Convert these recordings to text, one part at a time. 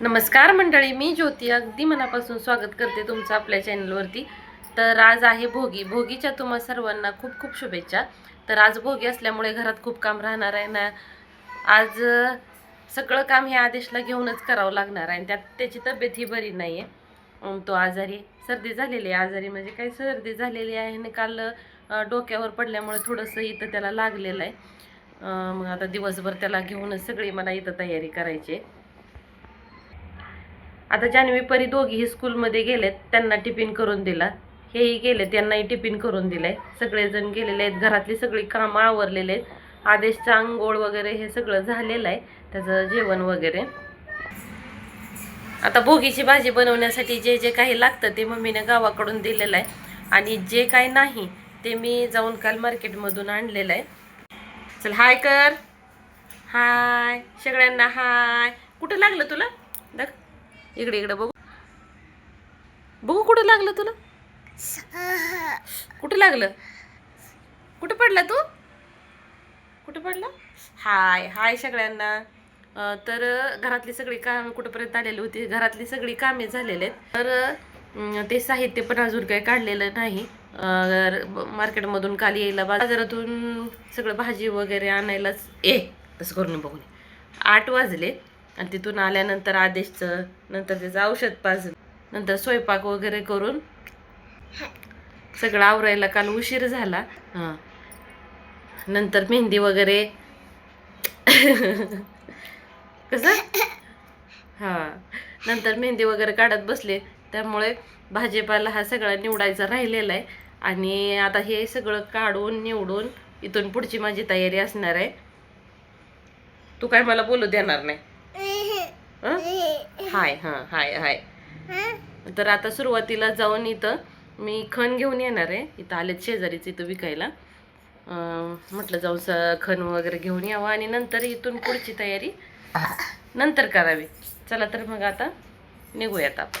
नमस्कार मंडळी मी ज्योती. अगदी मनापासून स्वागत करते तुमचं आपल्या चॅनलवरती. तर आज आहे भोगी. भोगीच्या तुम्हा सर्वांना खूप खूप शुभेच्छा. तर आज भोगी असल्यामुळे घरात खूप काम राहणार आहे ना. आज सगळं काम हे आदेशला घेऊनच करावं लागणार आहे आणि त्यात त्याची तब्येत ही बरी नाही आहे तो आजारी सर्दी झालेली आहे. आजारी म्हणजे काही सर्दी झालेली आहे आणि काल डोक्यावर पडल्यामुळे थोडंसं इथं त्याला लागलेलं आहे. मग आता दिवसभर त्याला घेऊनच सगळी मला इथं तयारी करायची आहे. आता जान्हवी परी दोघीही स्कूलमध्ये गेलेत त्यांना टिफिन करून दिला. हेही गेले त्यांनाही टिफिन करून दिलंय. सगळेजण गेलेले आहेत घरातली सगळी कामं आवरलेले आहेत. आदेशचं आंघोळ वगैरे हे सगळं झालेलं आहे त्याचं जेवण वगैरे. आता भोगीची भाजी बनवण्यासाठी जे जे काही लागतं ते मम्मीने गावाकडून दिलेलं आहे. आणि जे काही नाही ते मी जाऊन काल मार्केटमधून आणलेलं आहे. चल हाय कर. हाय. सगळ्यांना हाय. कुठं लागलं तुला? इकडे इकडे बघू. बघू कुठं लागलं तुला? कुठं लागलं? कुठं पडला तू? कुठं पडला? हाय हाय सगळ्यांना. तर घरातली सगळी कामे कुठंपर्यंत आलेली होती? घरातली सगळी कामे झालेली आहेत. तर ते साहित्य पण अजून काही काढलेलं नाही. मार्केटमधून काल यायला बाजारातून सगळं भाजी वगैरे आणायलाच ए तसं करून बघून. आठ वाजले. आणि तिथून आल्यानंतर आदेशचं नंतर त्याचं औषध पाजून नंतर स्वयंपाक वगैरे करून सगळं आवरायला काल उशीर झाला. हां. नंतर मेहंदी वगैरे. कसं? हां. नंतर मेहंदी वगैरे काढत बसले. त्यामुळे भाजीपाला हा सगळा निवडायचा राहिलेला आहे. आणि आता हे सगळं काढून निवडून इथून पुढची माझी तयारी असणार आहे. तू काय मला बोलू देणार नाही? हाय हां हाय हाय. तर आता सुरुवातीला जाऊन इथं मी खण घेऊन येणार आहे. इथं आलेत शेजारीच इथं विकायला. म्हटलं जाऊन स खण वगैरे घेऊन यावं आणि नंतर इथून पुढची तयारी नंतर करावी. चला तर मग आता निघूयात आपण.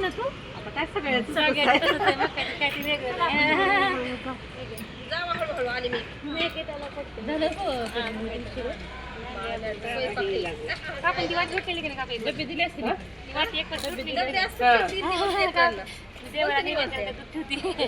ना? ती? वाट एक वाट सुटली की नाही? देवाला निवेदन दूध ठेवते.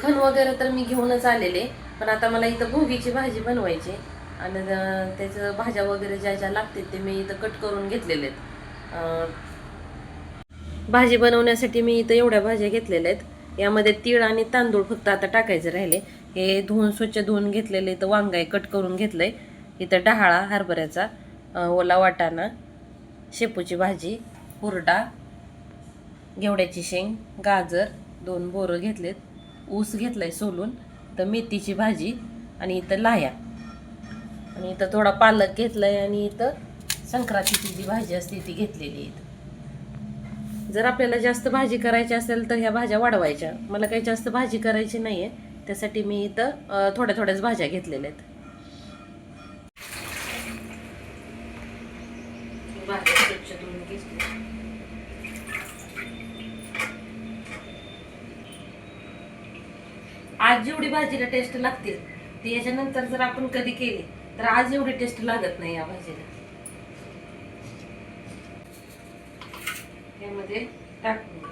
खण वगैरे तर मी घेऊनच आलेले पण आता मला इथं भोगीची भाजी बनवायची आणि त्याचं भाज्या वगैरे ज्या ज्या लागतील ते मी इथं कट करून घेतलेले आहेत. भाजी बनवण्यासाठी मी इथं एवढ्या भाज्या घेतलेल्या आहेत. यामध्ये तीळ आणि तांदूळ फक्त आता टाकायचे राहिले. हे धुवून स्वच्छ धुवून घेतलेले इथं वांगाय कट करून घेतलंय. इथं डहाळा हरभऱ्याचा ओला वाटाणा शेपूची भाजी हुरडा घेवड्याची शेंग गाजर दोन बोरं घेतलेत. ऊस घेतलाय सोलून. तर मेथीची भाजी आणि इथं लाया आणि इथं थोडा पालक घेतलाय आणि इथं संक्रांतीची जी भाजी असते ती घेतलेली आहे इथं. जर आपल्याला जास्त भाजी करायची असेल तर ह्या भाज्या वाढवायच्या. मला काही जास्त भाजी करायची नाही आहे त्यासाठी मी इथं थोड्या थोड्याच भाज्या घेतलेल्या आहेत. आज जेवढी भाजीला टेस्ट लागतील ती याच्यानंतर जर आपण कधी केली तर आज एवढी टेस्ट लागत नाही या भाजीला. त्यामध्ये टाकून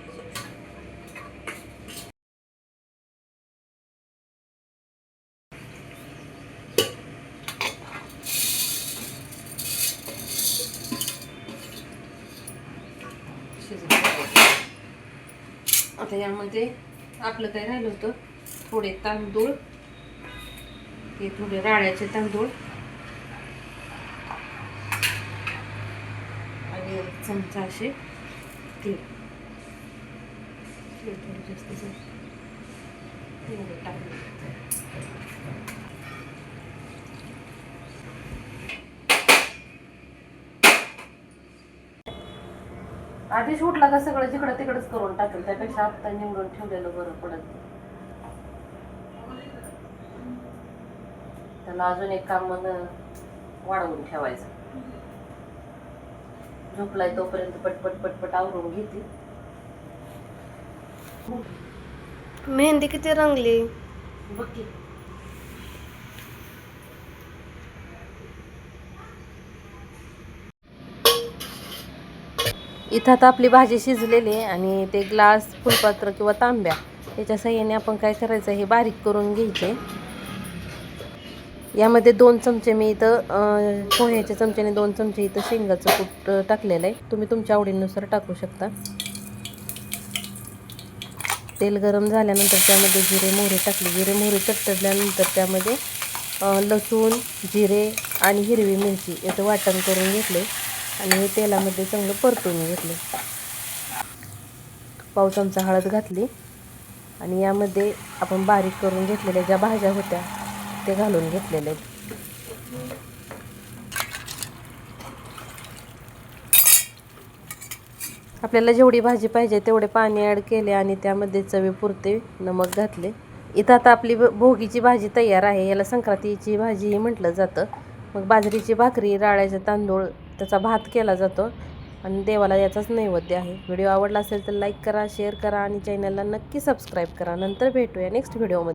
आता यामध्ये आपलं काय राहिलं होतं? थोडे तांदूळ. हे थोडे राळ्याचे तांदूळ. आणि चमचा असे तेल तेल थोडं जास्त टाकलं का सगळं? जिकडं तिकडंच करून टाकेल. त्यापेक्षा आता निवडून ठेवलेलं बरं पडत त्याला अजून एक काम मग वाढवून ठेवायचं. झोपलाय तोपर्यंत पटपट पटपट आवरून घेते. मेहंदी किती रंगली? बघ की. इथं आता आपली भाजी शिजलेली आहे आणि ते ग्लास फुलपात्र किंवा तांब्या याच्या साह्याने आपण काय करायचं हे बारीक करून घ्यायचे. यामध्ये दोन चमचे मी इथं पोह्याच्या चमच्याने दोन चमचे इथं शेंगाचं कूट टाकलेलं आहे. तुम्ही तुमच्या आवडीनुसार टाकू शकता. तेल गरम झाल्यानंतर त्यामध्ये जिरे मोहरे टाकले. जिरे मोहरे चटकल्यानंतर त्यामध्ये लसूण जिरे आणि हिरवी मिरची याचं वाटण करून घेतले आणि हे तेलामध्ये चांगलं परतून घेतले. पाव चमचा हळद घातली आणि यामध्ये आपण बारीक करून घेतलेल्या ज्या भाज्या होत्या ते घालून घेतलेले. आहेत आपल्याला जेवढी भाजी पाहिजे तेवढे पाणी ॲड केले आणि त्यामध्ये चवीपुरते नमक घातले. इथं आता आपली भोगीची भाजी तयार आहे. याला संक्रांतीची भाजीही म्हटलं जातं. मग बाजरीची भाकरी राळ्याचे तांदूळ त्याचा भात केला जातो. आणि देवाला याचाच नैवेद्य आहे. व्हिडिओ आवडला असेल तर लाईक करा शेअर करा आणि चॅनलला नक्की सबस्क्राईब करा. नंतर भेटूया नेक्स्ट व्हिडिओमध्ये